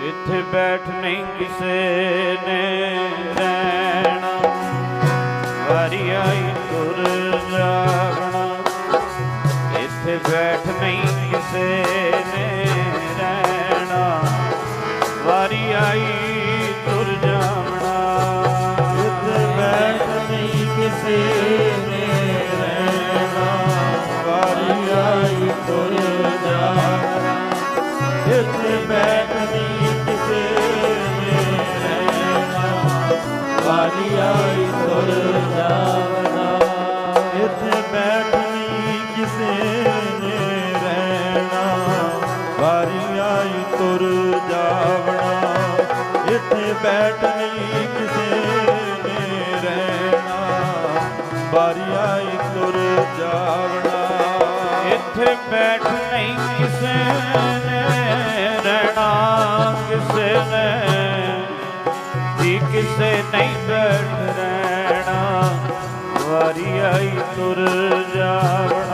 ਇੱਥੇ ਬੈਠ ਨਹੀਂ ਕਿਸੇ ਨੇ ਰਹਿਣਾ। ਵਾਰੀ ਆਈ ਤੁਰ ਜਾਣਾ। ਇੱਥੇ ਬੈਠ ਨਹੀਂ ਕਿਸੇ ਨੇ ਰਹਿਣਾ। ਵਾਰੀ ਆਈ ਤੁਰ ਜਾਵਣਾ ਇੱਥੇ ਬੈਠ ਨਹੀਂ ਕਿਸੇ ਨੇ ਰਹਿਣਾ। ਵਾਰੀ ਆਈ ਤੁਰ ਜਾਣਾ। ਇੱਥੇ ਬੈਠ ਰਹਿਣਾ ਵਾਰੀ ਆਈ ਤੁਰ ਜਾਣਾ ਇੱਥੇ ਬੈਠ ਕਿਸੇ ਨੇ ਰਹਿਣਾ ਵਾਰੀ ਆਈ ਤੁਰ ਜਾਵਣਾ ਇੱਥੇ ਬੈਠਣੀ ਕਿਸੇ ਨੇ ਰਹਿਣਾ ਵਾਰੀ ਆਈ ਤੁਰ ਜਾਵਣਾ ਇੱਥੇ ਬੈਠ ਨਹੀਂ ਕਿਸੇ ਨੇ ਵਾਰੀ ਆਈ ਤੁਰ ਜਾਵਣਾ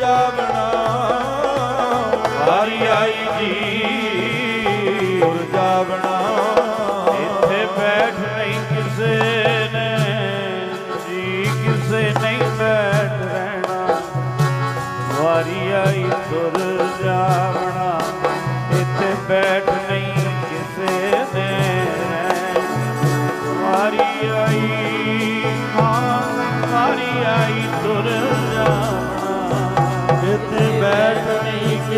ਜਾਵਣਾ ਵਾਰੀ ਆਈ ਜੀ। ਤੁਰ ਜਾਵਣਾ ਇੱਥੇ ਬੈਠ ਨਹੀਂ ਕਿਸੇ ਨੇ। ਜੀ ਕਿਸੇ ਨਹੀਂ ਬੈਠ ਰਹਿਣਾ। ਵਾਰੀ ਆਈ ਤੁਰ ਜਾਵਣਾ ਇੱਥੇ ਬੈਠ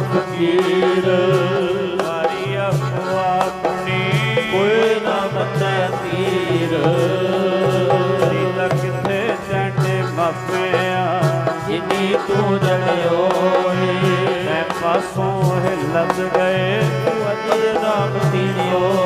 ਫਕੀਰ। ਵਾਰੀ ਅਫਵਾ ਕੁਣੀ ਕੋਈ ਨਾ ਮੰਨੈ ਤੀਰ। ਨੀਲਾ ਕਿੱਥੇ ਚੰਡੇ ਮਾਪਿਆ। ਜਿਨੀ ਤੂੰ ਮੈਂ ਪਾਸੋਂ ਹਿੱਲਤ ਗਏ। ਤੂੰ ਅਜੇ ਨਾਮ ਤੀਨਿਓਏ